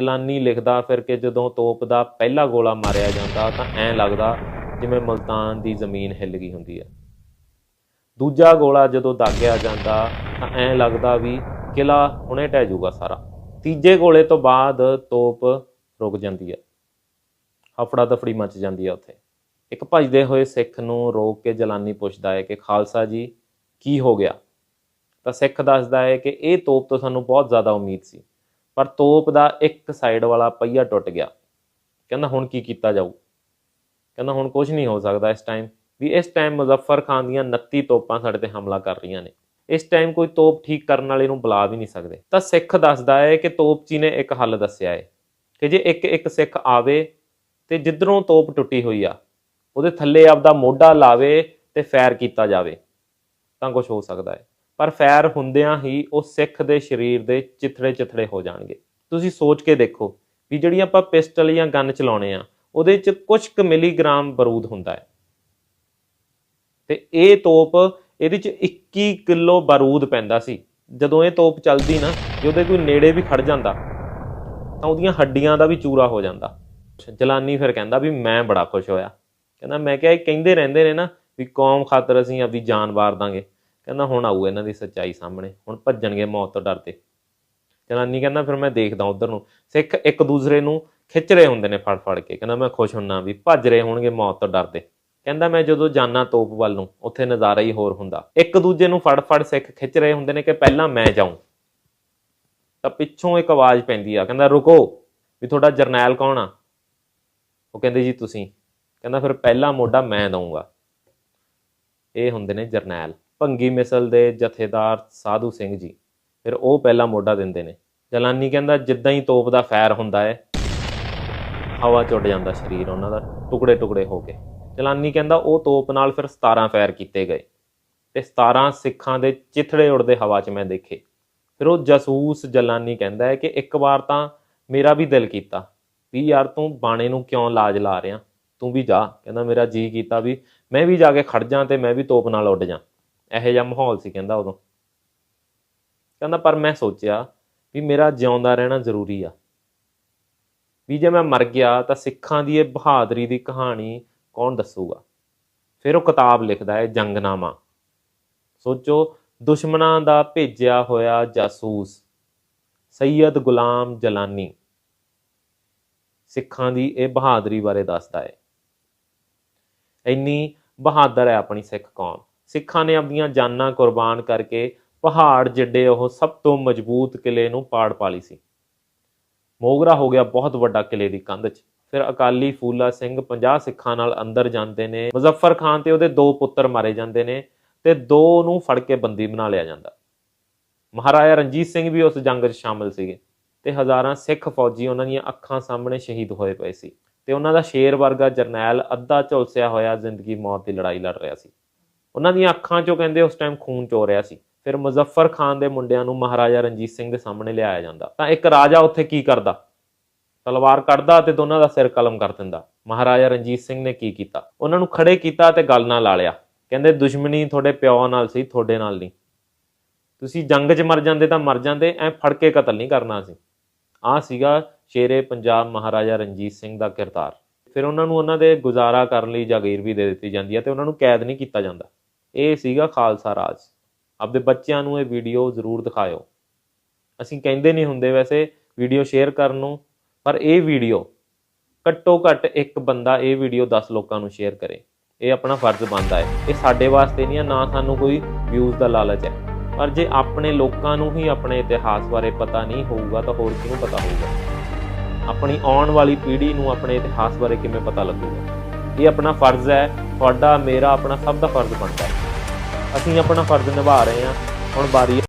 ਜਲਾਨੀ ਲਿਖਦਾ, ਫਿਰ ਕਿ ਜਦੋਂ ਤੋਪ ਦਾ ਪਹਿਲਾ ਗੋਲਾ ਮਾਰਿਆ ਜਾਂਦਾ ਤਾਂ ਐਂ ਲੱਗਦਾ ਜਿਵੇਂ ਮਲਤਾਨ ਦੀ ਜ਼ਮੀਨ ਹਿੱਲ ਗਈ ਹੁੰਦੀ ਹੈ। ਦੂਜਾ ਗੋਲਾ ਜਦੋਂ ਦਾਗਿਆ ਜਾਂਦਾ ਤਾਂ ਐਂ ਲੱਗਦਾ ਵੀ ਕਿਲਾ ਹੁਣੇ ਢਹਿ ਜਾਊਗਾ ਸਾਰਾ। ਤੀਜੇ ਗੋਲੇ ਤੋਂ ਬਾਅਦ ਤੋਪ ਰੁਕ ਜਾਂਦੀ ਹੈ। ਹਫੜਾ ਦਫੜੀ ਮਚ ਜਾਂਦੀ ਹੈ ਉੱਥੇ। ਇੱਕ ਭਜਦੇ ਹੋਏ ਸਿੱਖ ਨੂੰ ਰੋਕ ਕੇ ਜਲਾਨੀ ਪੁੱਛਦਾ ਹੈ ਕਿ ਖਾਲਸਾ ਜੀ, ਕੀ ਹੋ ਗਿਆ? ਤਾਂ ਸਿੱਖ ਦੱਸਦਾ ਹੈ ਕਿ ਇਹ ਤੋਪ ਤੋਂ ਸਾਨੂੰ ਬਹੁਤ ਜ਼ਿਆਦਾ ਉਮੀਦ ਸੀ। ਪਰ ਤੋਪ ਦਾ ਇੱਕ ਸਾਈਡ ਵਾਲਾ ਪਹੀਆ ਟੁੱਟ ਗਿਆ। ਕਹਿੰਦਾ ਹੁਣ ਕੀ ਕੀਤਾ ਜਾਊ? ਕਹਿੰਦਾ ਹੁਣ ਕੁਝ ਨਹੀਂ ਹੋ ਸਕਦਾ ਇਸ ਟਾਈਮ ਵੀ ਇਸ ਟਾਈਮ ਮੁਜ਼ੱਫਰ ਖਾਨ ਦੀਆਂ 29 ਤੋਪਾਂ ਸਾਡੇ ਤੇ ਹਮਲਾ ਕਰ ਰਹੀਆਂ ਨੇ। ਇਸ ਟਾਈਮ ਕੋਈ ਤੋਪ ਠੀਕ ਕਰਨ ਵਾਲੇ ਨੂੰ ਬੁਲਾ ਵੀ ਨਹੀਂ ਸਕਦੇ। ਤਾਂ ਸਿੱਖ ਦੱਸਦਾ ਹੈ ਕਿ ਤੋਪਚੀ ਨੇ ਇੱਕ ਹੱਲ ਦੱਸਿਆ ਹੈ ਕਿ ਜੇ ਇੱਕ ਇੱਕ ਸਿੱਖ ਆਵੇ ਤੇ ਜਿੱਧਰੋਂ ਤੋਪ ਟੁੱਟੀ ਹੋਈ ਆ, ਉਹਦੇ ਥੱਲੇ ਆਪਦਾ ਮੋਢਾ ਲਾਵੇ ਤੇ ਫਾਇਰ ਕੀਤਾ ਜਾਵੇ, ਤਾਂ ਕੁਝ ਹੋ ਸਕਦਾ ਹੈ। ਪਰ ਫੈਰ ਹੁੰਦਿਆਂ ਹੀ ਉਹ ਸਿੱਖ ਦੇ ਸਰੀਰ ਦੇ ਚਿਥੜੇ ਚਿਥੜੇ ਹੋ ਜਾਣਗੇ। ਤੁਸੀਂ ਸੋਚ ਕੇ ਦੇਖੋ ਵੀ ਜਿਹੜੀ ਆਪਾਂ ਪਿਸਟਲ ਜਾਂ ਗਨ ਚਲਾਉਣੇ ਆ, ਉਹਦੇ ਚ ਕੁਝ ਕੁ ਮਿਲੀਗ੍ਰਾਮ ਬਰੂਦ ਹੁੰਦਾ ਹੈ। ਤੇ ਇਹ ਤੋਪ ਇਹਦੇ ਚ 21 ਕਿਲੋ ਬਾਰੂਦ ਪੈਂਦਾ ਸੀ। ਜਦੋਂ ਇਹ ਤੋਪ ਚੱਲਦੀ ਨਾ, ਜੇ ਉਹਦੇ ਕੋਈ ਨੇੜੇ ਵੀ ਖੜ ਜਾਂਦਾ, ਤਾਂ ਉਹਦੀਆਂ ਹੱਡੀਆਂ ਦਾ ਵੀ ਚੂਰਾ ਹੋ ਜਾਂਦਾ। ਜਲਾਨੀ ਫਿਰ ਕਹਿੰਦਾ ਵੀ ਮੈਂ ਬੜਾ ਖੁਸ਼ ਹੋਇਆ। ਕਹਿੰਦਾ ਮੈਂ ਕਿਹਾ ਇਹ ਕਹਿੰਦੇ ਰਹਿੰਦੇ ਨੇ ਨਾ ਵੀ ਕੌਮ ਖਾਤਰ ਅਸੀਂ ਆਪਦੀ ਜਾਨ ਵਾਰ ਦਾਂਗੇ। ਕਹਿੰਦਾ ਹੁਣ ਆਊ ਇਹਨਾਂ ਦੀ ਸੱਚਾਈ ਸਾਹਮਣੇ, ਹੁਣ ਭੱਜਣਗੇ ਮੌਤ ਤੋਂ ਡਰਦੇ ਜਨਾਨੀ ਕਹਿੰਦਾ ਫਿਰ ਮੈਂ ਦੇਖਦਾ ਉਧਰ ਨੂੰ। ਸਿੱਖ ਇੱਕ ਦੂਸਰੇ ਨੂੰ ਖਿੱਚ ਰਹੇ ਹੁੰਦੇ ਨੇ ਫੜ ਫੜ ਕੇ, ਕਹਿੰਦਾ ਮੈਂ ਖੁਸ਼ ਹੁੰਨਾ ਵੀ ਭੱਜ ਰਹੇ ਹੋਣਗੇ ਮੌਤ ਤੋਂ ਡਰਦੇ ਕਹਿੰਦਾ ਮੈਂ ਜਦੋਂ ਜਾਨਾ ਤੋਪ ਵੱਲ ਨੂੰ, ਉੱਥੇ ਨਜ਼ਾਰਾ ਹੀ ਹੋਰ ਹੁੰਦਾ। ਇੱਕ ਦੂਜੇ ਨੂੰ ਫੜ ਫੜ ਸਿੱਖ ਖਿੱਚ ਰਹੇ ਹੁੰਦੇ ਨੇ ਕਿ ਪਹਿਲਾਂ ਮੈਂ ਜਾਊਂ। ਤਾਂ ਪਿੱਛੋਂ ਇੱਕ ਆਵਾਜ਼ ਪੈਂਦੀ ਆ, ਕਹਿੰਦਾ ਰੁਕੋ, ਵੀ ਤੁਹਾਡਾ ਜਰਨੈਲ ਕੌਣ ਆ? ਉਹ ਕਹਿੰਦੇ ਜੀ ਤੁਸੀਂ। ਕਹਿੰਦਾ ਫਿਰ ਪਹਿਲਾ ਮੋਢਾ ਮੈਂ ਦਊਂਗਾ। ਇਹ ਹੁੰਦੇ ਨੇ ਜਰਨੈਲ। ਭੰਗੀ ਮਿਸਲ ਦੇ ਜਥੇਦਾਰ ਸਾਧੂ ਸਿੰਘ ਜੀ। ਫਿਰ ਉਹ ਪਹਿਲਾ ਮੋਢਾ ਦਿੰਦੇ ਨੇ। ਜਲਾਨੀ ਕਹਿੰਦਾ, ਜਿੱਦਾਂ ਹੀ ਤੋਪ ਦਾ ਫਾਇਰ ਹੁੰਦਾ ਹੈ ਹਵਾ ਚ ਉੱਡ ਜਾਂਦਾ ਸਰੀਰ ਉਹਨਾਂ ਦਾ, ਟੁਕੜੇ ਟੁਕੜੇ ਹੋ ਕੇ। ਜਲਾਨੀ ਕਹਿੰਦਾ, ਉਹ ਤੋਪ ਨਾਲ ਫਿਰ 17 ਫਾਇਰ ਕੀਤੇ ਗਏ ਤੇ 17 ਸਿੱਖਾਂ ਦੇ ਚਿਥੜੇ ਉੜਦੇ ਹਵਾ 'ਚ ਮੈਂ ਦੇਖੇ। ਫਿਰ ਉਹ ਜਸੂਸ ਜਲਾਨੀ ਕਹਿੰਦਾ ਹੈ ਕਿ ਇੱਕ ਵਾਰ ਤਾਂ ਮੇਰਾ ਵੀ ਦਿਲ ਕੀਤਾ ਵੀ ਯਾਰ ਤੂੰ ਬਾਣੇ ਨੂੰ ਕਿਉਂ ਲਾਜ ਲਾ ਰਿਆ ਤੂੰ ਵੀ ਜਾ। ਕਹਿੰਦਾ, ਮੇਰਾ ਜੀ ਕੀਤਾ ਵੀ ਮੈਂ ਵੀ ਜਾ ਕੇ ਖੜ ਜਾ ਤੇ ਮੈਂ ਵੀ ਤੋਪ ਨਾਲ ਉੱਡ ਜਾ। ਇਹੋ ਜਿਹਾ ਮਾਹੌਲ ਸੀ ਕਹਿੰਦਾ ਉਦੋਂ। ਕਹਿੰਦਾ, ਪਰ ਮੈਂ ਸੋਚਿਆ ਵੀ ਮੇਰਾ ਜਿਉਂਦਾ ਰਹਿਣਾ ਜ਼ਰੂਰੀ ਆ। ਵੀ ਜੇ ਮੈਂ ਮਰ ਗਿਆ ਤਾਂ ਸਿੱਖਾਂ ਦੀ ਇਹ ਬਹਾਦਰੀ ਦੀ ਕਹਾਣੀ ਕੌਣ ਦੱਸੂਗਾ? ਫਿਰ ਉਹ ਕਿਤਾਬ ਲਿਖਦਾ ਹੈ, ਜੰਗਨਾਮਾ। ਸੋਚੋ, ਦੁਸ਼ਮਣਾਂ ਦਾ ਭੇਜਿਆ ਹੋਇਆ ਜਾਸੂਸ, ਸੈਯਦ ਗੁਲਾਮ ਜਲਾਨੀ ਸਿੱਖਾਂ ਦੀ ਇਹ ਬਹਾਦਰੀ ਬਾਰੇ ਦੱਸਦਾ ਹੈ। ਇੰਨੀ ਬਹਾਦਰ ਹੈ ਆਪਣੀ ਸਿੱਖ ਕੌਮ। ਸਿੱਖਾਂ ਨੇ ਆਪਣੀਆਂ ਜਾਨਾਂ ਕੁਰਬਾਨ ਕਰਕੇ ਪਹਾੜ ਜਿੱਡੇ ਉਹ ਸਭ ਤੋਂ ਮਜ਼ਬੂਤ ਕਿਲੇ ਨੂੰ ਪਾੜ ਪਾ ਲਈ ਸੀ। ਮੋਗਰਾ ਹੋ ਗਿਆ ਬਹੁਤ ਵੱਡਾ ਕਿਲੇ ਦੀ ਕੰਧ 'ਚ। ਫਿਰ ਅਕਾਲੀ ਫੂਲਾ ਸਿੰਘ 50 ਸਿੱਖਾਂ ਨਾਲ ਅੰਦਰ ਜਾਂਦੇ ਨੇ, ਮੁਜ਼ੱਫਰ ਖਾਨ ਤੇ ਉਹਦੇ ਦੋ ਪੁੱਤਰ ਮਾਰੇ ਜਾਂਦੇ ਨੇ ਤੇ ਦੋ ਨੂੰ ਫੜ ਕੇ ਬੰਦੀ ਬਣਾ ਲਿਆ ਜਾਂਦਾ। ਮਹਾਰਾਜਾ ਰਣਜੀਤ ਸਿੰਘ ਵੀ ਉਸ ਜੰਗ 'ਚ ਸ਼ਾਮਲ ਸੀਗੇ ਤੇ ਹਜ਼ਾਰਾਂ ਸਿੱਖ ਫੌਜੀ ਉਹਨਾਂ ਦੀਆਂ ਅੱਖਾਂ ਸਾਹਮਣੇ ਸ਼ਹੀਦ ਹੋਏ ਪਏ ਸੀ ਤੇ ਉਹਨਾਂ ਦਾ ਸ਼ੇਰ ਵਰਗਾ ਜਰਨੈਲ ਅੱਧਾ ਝੁਲਸਿਆ ਹੋਇਆ ਜ਼ਿੰਦਗੀ ਮੌਤ ਦੀ ਲੜਾਈ ਲੜ ਰਿਹਾ ਸੀ। ਉਹਨਾਂ ਦੀਆਂ ਅੱਖਾਂ 'ਚੋਂ ਕਹਿੰਦੇ ਉਸ ਟਾਈਮ ਖੂਨ ਚੋ ਰਿਹਾ ਸੀ। ਫਿਰ ਮੁਜ਼ੱਫਰ ਖਾਨ ਦੇ ਮੁੰਡਿਆਂ ਨੂੰ ਮਹਾਰਾਜਾ ਰਣਜੀਤ ਸਿੰਘ ਦੇ ਸਾਹਮਣੇ ਲਿਆਇਆ ਜਾਂਦਾ। ਤਾਂ ਇੱਕ ਰਾਜਾ ਉੱਥੇ ਕੀ ਕਰਦਾ? ਤਲਵਾਰ ਕੱਢਦਾ ਤੇ ਦੋਨਾਂ ਦਾ ਸਿਰ ਕਲਮ ਕਰ ਦਿੰਦਾ। ਮਹਾਰਾਜਾ ਰਣਜੀਤ ਸਿੰਘ ਨੇ ਕੀ ਕੀਤਾ? ਉਹਨਾਂ ਨੂੰ ਖੜੇ ਕੀਤਾ ਤੇ ਗੱਲ ਨਾਲ ਲਾ ਲਿਆ। ਕਹਿੰਦੇ, ਦੁਸ਼ਮਣੀ ਤੁਹਾਡੇ ਪਿਓ ਨਾਲ ਸੀ, ਤੁਹਾਡੇ ਨਾਲ ਨਹੀਂ। ਤੁਸੀਂ ਜੰਗ 'ਚ ਮਰ ਜਾਂਦੇ ਤਾਂ ਮਰ ਜਾਂਦੇ, ਐ ਫੜ ਕੇ ਕਤਲ ਨਹੀਂ ਕਰਨਾ ਸੀ। ਆ ਸੀਗਾ ਸ਼ੇਰੇ ਪੰਜਾਬ ਮਹਾਰਾਜਾ ਰਣਜੀਤ ਸਿੰਘ ਦਾ ਕਿਰਦਾਰ। ਫਿਰ ਉਹਨਾਂ ਨੂੰ ਉਹਨਾਂ ਦੇ ਗੁਜ਼ਾਰਾ ਕਰਨ ਲਈ ਜਾਗੀਰ ਵੀ ਦੇ ਦਿੱਤੀ ਜਾਂਦੀ ਹੈ ਤੇ ਉਹਨਾਂ ਨੂੰ ਕੈਦ ਨਹੀਂ ਕੀਤਾ ਜਾਂਦਾ। ਇਹ ਸੀਗਾ ਖਾਲਸਾ ਰਾਜ। ਆਪਦੇ ਬੱਚਿਆਂ ਨੂੰ ਇਹ ਵੀਡੀਓ ਜ਼ਰੂਰ ਦਿਖਾਇਓ। ਅਸੀਂ ਕਹਿੰਦੇ ਨਹੀਂ ਹੁੰਦੇ ਵੈਸੇ ਵੀਡੀਓ ਸ਼ੇਅਰ ਕਰਨ ਨੂੰ, ਪਰ ਇਹ ਵੀਡੀਓ ਘੱਟੋ ਘੱਟ ਇੱਕ ਬੰਦਾ ਇਹ ਵੀਡੀਓ 10 ਲੋਕਾਂ ਨੂੰ ਸ਼ੇਅਰ ਕਰੇ। ਇਹ ਆਪਣਾ ਫਰਜ਼ ਬਣਦਾ ਹੈ। ਇਹ ਸਾਡੇ ਵਾਸਤੇ ਨਹੀਂ ਹੈ, ਨਾ ਸਾਨੂੰ ਕੋਈ ਵਿਊਜ਼ ਦਾ ਲਾਲਚ ਹੈ। ਪਰ ਜੇ ਆਪਣੇ ਲੋਕਾਂ ਨੂੰ ਹੀ ਆਪਣੇ ਇਤਿਹਾਸ ਬਾਰੇ ਪਤਾ ਨਹੀਂ ਹੋਊਗਾ, ਤਾਂ ਹੋਰ ਕਿਹਨੂੰ ਪਤਾ ਹੋਊਗਾ? ਆਪਣੀ ਆਉਣ ਵਾਲੀ ਪੀੜ੍ਹੀ ਨੂੰ ਆਪਣੇ ਇਤਿਹਾਸ ਬਾਰੇ ਕਿਵੇਂ ਪਤਾ ਲੱਗੂਗਾ? ਇਹ ਆਪਣਾ ਫਰਜ਼ ਹੈ, ਤੁਹਾਡਾ, ਮੇਰਾ, ਆਪਣਾ ਸਭ ਦਾ ਫਰਜ਼ ਬਣਦਾ ਹੈ। ਅਸੀਂ ਆਪਣਾ ਫਰਜ਼ ਨਿਭਾ ਰਹੇ ਹਾਂ। ਹੁਣ ਬਾਰੀ